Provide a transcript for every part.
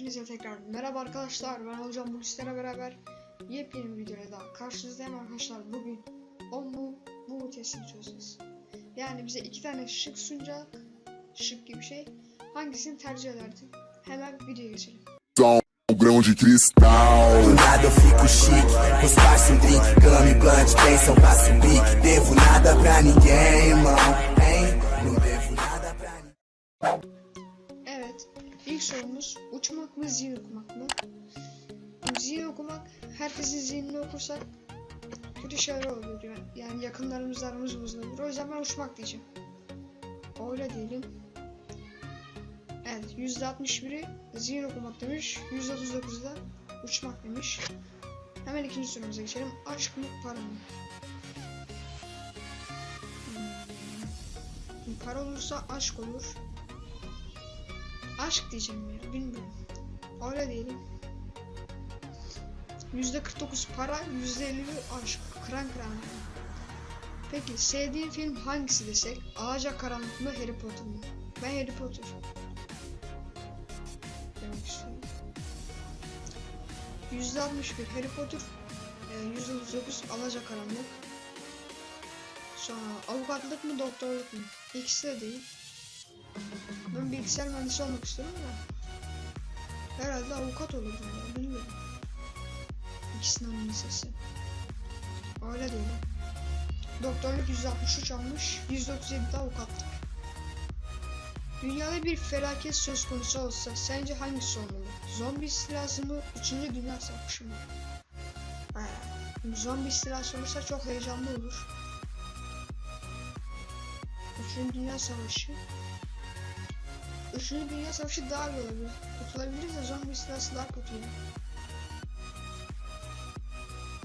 Hepinize tekrar merhaba arkadaşlar. Ben olacağım bu sizlerle beraber yepyeni bir videoyla daha karşınızdayım arkadaşlar. Bugün o mu bu mu testini çözeceğiz. Yani bize iki tane şık sunacak. Şık gibi şey. Hangisini tercih ederdin? Hemen videoya geçelim. Grão cristal. Do nada eu fico chique, os parça um drink, blunt, pensam pra subir. Devo nada pra ninguém, irmão, zihin okumak mı? Zihin okumak herkesin zihnini okursak kötü şeyler olur yani. Yani yakınlarımızla aramız bozulur. O yüzden ben uçmak diyeceğim. Öyle diyelim. Evet %61'i zihin okumak demiş. %39'u da uçmak demiş. Hemen ikinci sorumuza geçelim. Aşk mı para mı? Hmm. Para olursa aşk olur. Aşk diyeceğim ya bilmiyorum. Öyle diyelim. %49 para, %51 aşk. Kıran kıran. Peki sevdiğin film hangisi desek? Alacakaranlık mı Harry Potter mı? Ben Harry Potter. Demek istiyorum. %61 Harry Potter, e, %39 Alacakaranlık. Sonra avukatlık mı doktorluk mu? İkisi de değil. Ben bilgisayar mühendisi olmak istiyorum da. Herhalde avukat olurdum ya bilmiyorum. İkisinden lisesi. Öyle değil. Doktorluk 163 almış, 137 de avukatlık. Dünyada bir felaket söz konusu olsa sence hangisi olmalı? Zombi istilası mı, 3. Dünya Savaşı mı? Zombi istilası olursa çok heyecanlı olur. 3. Dünya Savaşı Üçüncü Dünya Savaşı daha iyi olabilir. Kurtulabiliriz de zombi istilası daha kötü. ya.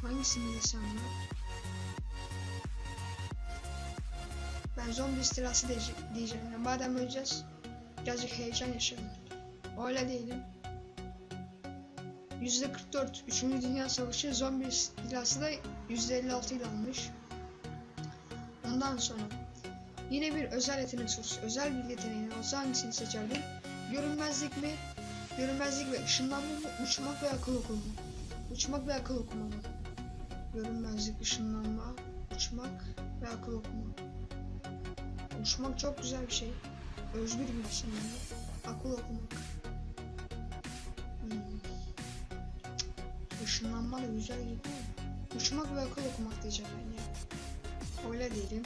Hangisini desem ya? Ben zombi istilası diyeceğim. Yani madem öleceğiz, birazcık heyecan yaşayalım. Öyle diyelim. %44 Üçüncü Dünya Savaşı zombi istilası da %56 ile almış. Ondan sonra Yine bir özel yetenek sorusu. Özel bir yeteneğin olsa hangisini seçerdin? Görünmezlik mi? Görünmezlik ve ışınlanma mı? Uçmak ve akıl okuma? Uçmak ve akıl okuma mı? Görünmezlik, ışınlanma, uçmak ve akıl okuma. Uçmak çok güzel bir şey. Özgür gibisin yani. Akıl okumak. Hmm. Işınlanma da güzel gibi Uçmak ve akıl okumak diyeceğim ben ya. Öyle diyelim.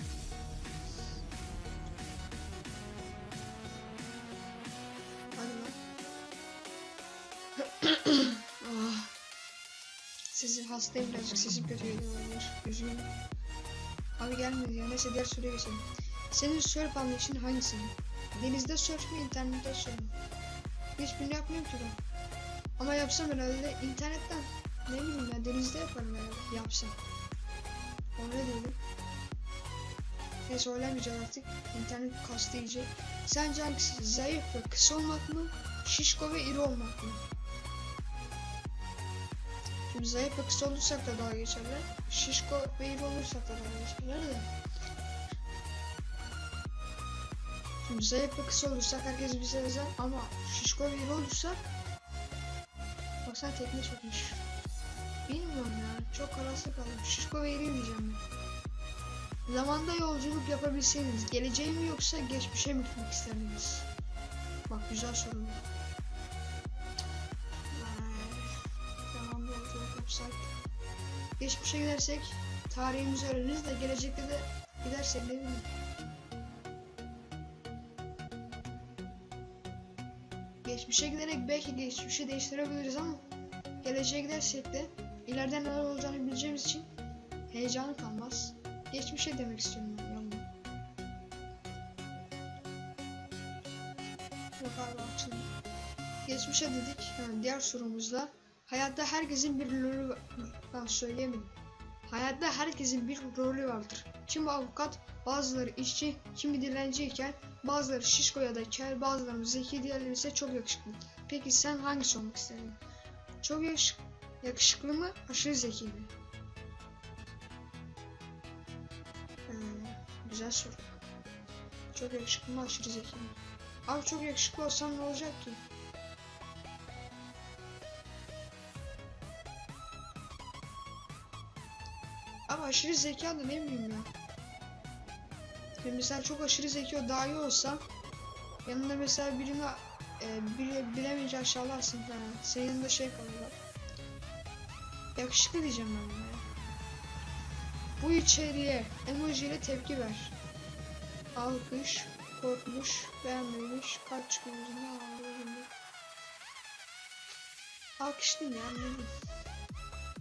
Hastayım birazcık sesim kötü olabilir. Üzgünüm. Abi gelmedi ya. Neyse diğer soruya geçelim. Senin surf anlayışın hangisi? Denizde surf mi, internette surf mu? Hiçbirini yapmıyorum ki ben. Ama yapsam herhalde internetten. Ne bileyim ya denizde yaparım herhalde. Yapsam. Öyle diyelim. Neyse oynamayacağım artık. İnternet kastı iyice. Sence hangisi? Zayıf ve kısa olmak mı? Şişko ve iri olmak mı? Şimdi zayıf kısa olursak da daha geçerler. Şişko iri olursak da daha geçerler de. Şimdi zayıf kısa olursak herkes bize özel ama şişko iri olursak Baksana tekne çökmüş. Bilmiyorum ya. Çok kararsız kaldım. Şişko iri diyeceğim ben. Zamanda yolculuk yapabilseniz geleceğe mi yoksa geçmişe mi gitmek isterdiniz? Bak güzel soru. Yapsak. Geçmişe gidersek tarihimizi öğreniriz de gelecekte de gidersek ne bileyim. Geçmişe giderek belki geçmişi değiştirebiliriz ama geleceğe gidersek de ileride neler olacağını bileceğimiz için heyecanı kalmaz. Geçmişe demek istiyorum ben. Yok. Geçmişe dedik. Yani diğer sorumuzda hayatta herkesin bir rolü. Ben söyleyemedim. Hayatta herkesin bir rolü vardır. Kimi avukat, bazıları işçi, kimi dilenciyken bazıları şişko ya da kel, bazıları zeki, diğerleri ise çok yakışıklı. Peki sen hangisi olmak isterdin? Çok yakışık yakışıklı mı, aşırı zeki mi? Ee, güzel soru. Çok yakışıklı mı aşırı zeki mi? Abi çok yakışıklı olsam ne olacak ki? Aşırı zeka da ne bileyim ya. Yani mesela çok aşırı zeka daha iyi olsa yanında mesela birini e, bile, bilemeyince aşağılarsın falan. Senin yanında şey kalıyor. Yakışıklı diyeceğim ben buna ya. Bu içeriğe emoji ile tepki ver. Alkış, korkmuş, beğenmemiş, kalp ağlıyor gibi. Alkışlayayım ya bileyim.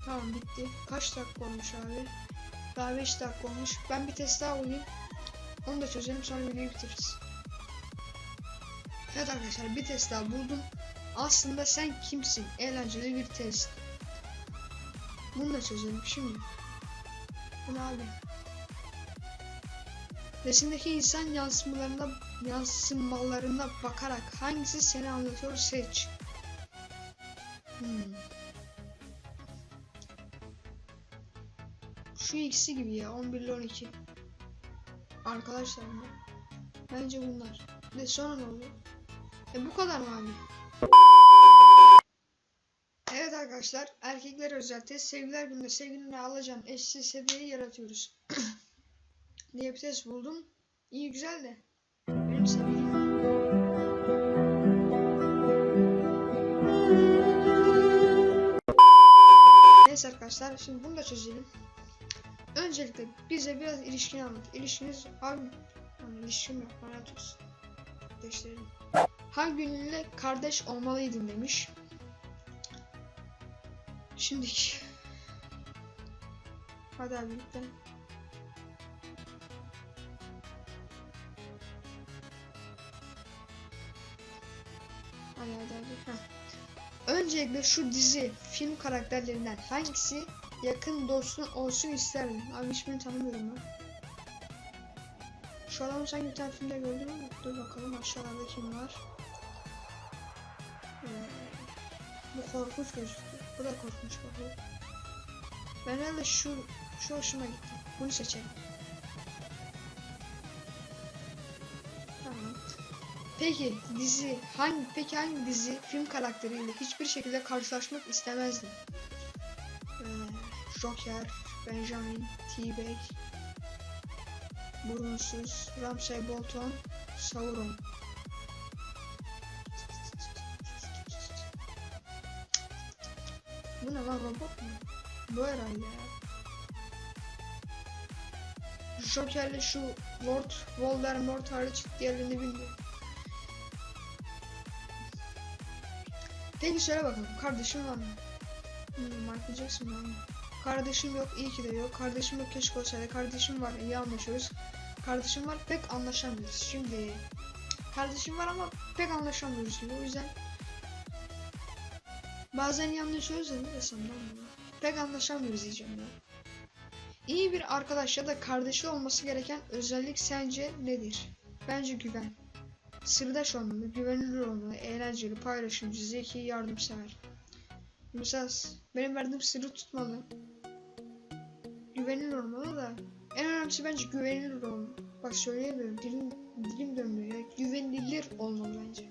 Tamam bitti. Kaç dakika olmuş abi? Daha 5 dakika olmuş. Ben bir test daha oynayayım. Onu da çözelim sonra videoyu bitiririz. Evet arkadaşlar bir test daha buldum. Aslında sen kimsin? Eğlenceli bir test. Bunu da çözelim şimdi. Bu ne abi? Resimdeki insan yansımalarına yansımalarına bakarak hangisi seni anlatıyor seç. Hmm. Şu ikisi gibi ya 11 ile 12. Arkadaşlar mı? Bence bunlar. Ve sonra ne oluyor? E bu kadar mı abi? Evet arkadaşlar erkekler özel test sevgiler gününde sevgilini alacağın eşsiz seviyeyi yaratıyoruz. diye bir test buldum. İyi güzel de. Benim sevgilim. Neyse arkadaşlar şimdi bunu da çözelim. Öncelikle bize biraz ilişkini anlat. İlişkiniz abi yani ilişkim yok olsun. Kardeşlerim. Hangi ünlüyle kardeş olmalıydın demiş. Şimdi Hadi abi lütfen. Hadi hadi hadi. Heh. Öncelikle şu dizi, film karakterlerinden hangisi yakın dostun olsun isterdin? Abi hiçbirini tanımıyorum ben. Şu adamı sanki bir tane filmde gördüm ama dur bakalım aşağılarda kim var. Ee, bu korkunç gözüktü. Bu da korkunç bakıyor. Ben herhalde şu, şu hoşuma gitti. Bunu seçelim. Peki dizi hangi peki hangi dizi film karakteriyle hiçbir şekilde karşılaşmak istemezdin? Joker, Benjamin, T-Bag, Burunsuz, Ramsay Bolton, Sauron. Bu ne lan robot mu? Bu herhalde ya. Joker'le şu Lord Voldemort hariç diğerlerini bilmiyorum. Peki söyle bakalım kardeşin var mı? Hmm, Michael Jackson var mı? Kardeşim yok iyi ki de yok. Kardeşim yok keşke olsaydı. Kardeşim var iyi anlaşıyoruz. Kardeşim var pek anlaşamıyoruz. Şimdi kardeşim var ama pek anlaşamıyoruz şimdi. O yüzden bazen iyi anlaşıyoruz da desem bunu? Pek anlaşamıyoruz diyeceğim ya. İyi bir arkadaş ya da kardeşi olması gereken özellik sence nedir? Bence güven. Sırdaş olmalı, güvenilir olmalı, eğlenceli, paylaşımcı, zeki, yardımsever. Mesela benim verdiğim sırrı tutmalı. Güvenilir olmalı da en önemlisi bence güvenilir olmalı. Bak söyleyemiyorum, dilim, dilim dönmüyor ya. Güvenilir olmalı bence.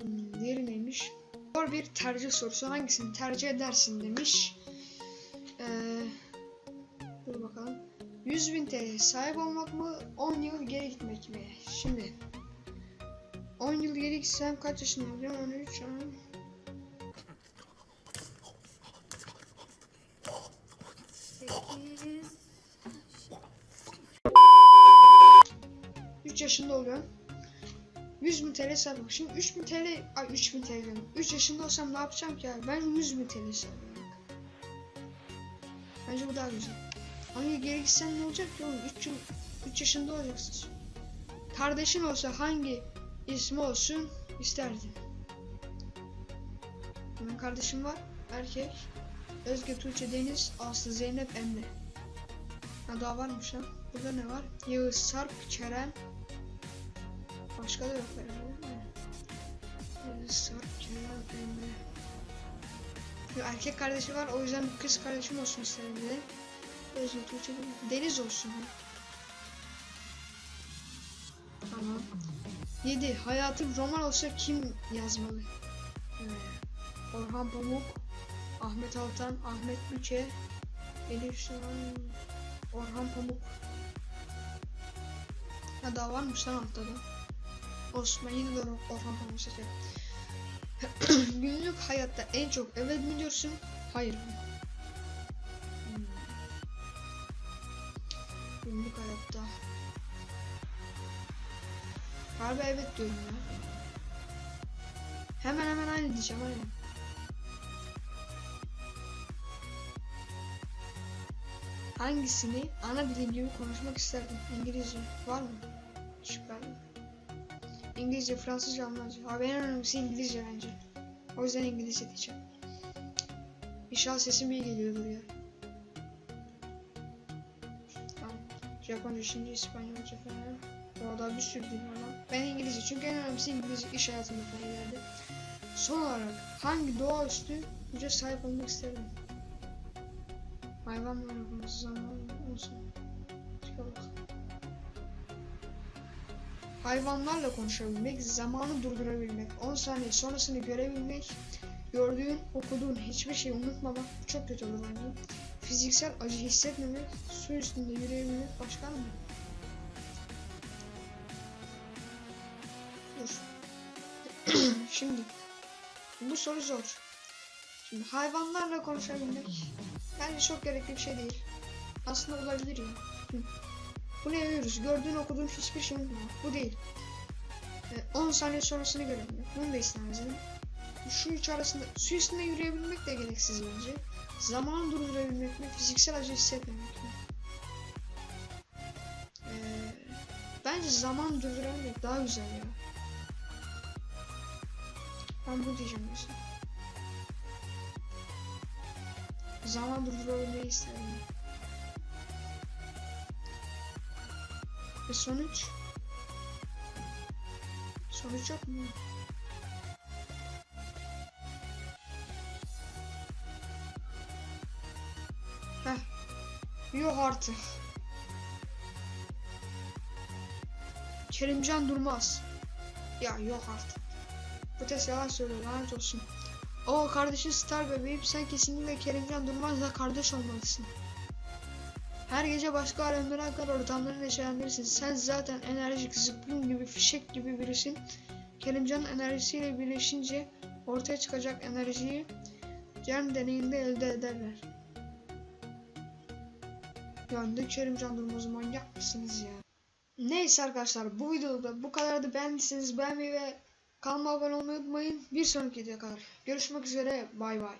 Hmm, diğeri neymiş? Zor bir tercih sorusu. Hangisini tercih edersin demiş. Ee, dur bakalım. 100.000 TL sahip olmak mı 10 yıl geri gitmek mi? Şimdi 10 yıl geri gitsem kaç yaşında olacağım? 13 an. 3 yaşında oluyorum. 100 bin TL sahip olmak. Şimdi 3000 TL, ay 3000 TL diyorum. 3 yaşında olsam ne yapacağım ki abi? Ben 100 bin TL sahip olmak. Bence bu daha güzel. Hangi geri gitsen ne olacak ki oğlum? 3 yıl, 3 yaşında olacaksın. Kardeşin olsa hangi ismi olsun isterdin? Benim kardeşim var. Erkek. Özge Tuğçe Deniz, Aslı Zeynep Emre. Ha daha varmış lan. Burada ne var? Yağız Sarp, Kerem. Başka da yok herhalde? Yağız Sarp, Kerem, Emre. Yo, erkek kardeşi var o yüzden kız kardeşim olsun istedim dedi. Özge Tuğçe. Deniz olsun. ha. Tamam. 7. Hayatım roman olsa kim yazmalı? Ee, Orhan Pamuk, Ahmet Altan, Ahmet Büke, Elif Şahan, Orhan Pamuk. Ha daha varmış lan altta da. Olsun ben yine de Or- Orhan Pamuk seçerim. Günlük hayatta en çok evet mi diyorsun? Hayır? Hmm. Günlük hayatta. Galiba evet diyorum ya. Hemen hemen aynı diyeceğim aynen. Hangisini ana dilim gibi konuşmak isterdin? İngilizce var mı? Süper. İngilizce, Fransızca, Almanca. Abi en önemlisi İngilizce bence. O yüzden İngilizce diyeceğim. İnşallah sesim iyi geliyordur ya. Tamam. Japonca, Çince, İspanyolca falan. O da bir sürü dil var lan. Ben İngilizce çünkü en önemlisi İngilizce iş hayatında falan ileride. Son olarak hangi doğaüstü güce sahip olmak isterdim? Hayvan mı? Zaman olsun. Hayvanlarla konuşabilmek, zamanı durdurabilmek, 10 saniye sonrasını görebilmek, gördüğün, okuduğun hiçbir şeyi unutmamak çok kötü olur bence. Fiziksel acı hissetmemek, su üstünde yürüyebilmek başka mı? Dur. Şimdi bu soru zor. Şimdi hayvanlarla konuşabilmek bence çok gerekli bir şey değil. Aslında olabilir ya. Bu ne yapıyoruz? Gördüğün okuduğun hiçbir şey unutma. Bu değil. Ee, 10 saniye sonrasını görebilmek. Bunu da istemezdim. Şu üç arasında su üstünde yürüyebilmek de gereksiz bence. Zaman durdurabilmek mi? Fiziksel acı hissetmemek mi? Ee, bence zaman durdurabilmek daha güzel ya. Ben bu diyeceğim mesela. Zaman durdurabilmeyi isterim. Ve sonuç? Sonuç yok mu? Heh. Yok artık. Kerimcan Durmaz. Ya yok artık. Bu test yalan söylüyor lanet olsun. O kardeşin star bebeğim sen kesinlikle Kerimcan Durmaz'la kardeş olmalısın. Her gece başka alemlere akar ortamları neşelendirirsin. Sen zaten enerjik, zıplın gibi, fişek gibi birisin. Kerimcan'ın enerjisiyle birleşince ortaya çıkacak enerjiyi Cem deneyinde elde ederler. Ya ne Kerimcan Durmaz manyak mısınız ya? Neyse arkadaşlar bu videoda bu kadardı. Beğendiyseniz beğenmeyi ve kanalıma abone olmayı unutmayın. Bir sonraki videoya kadar. Görüşmek üzere. Bay bay.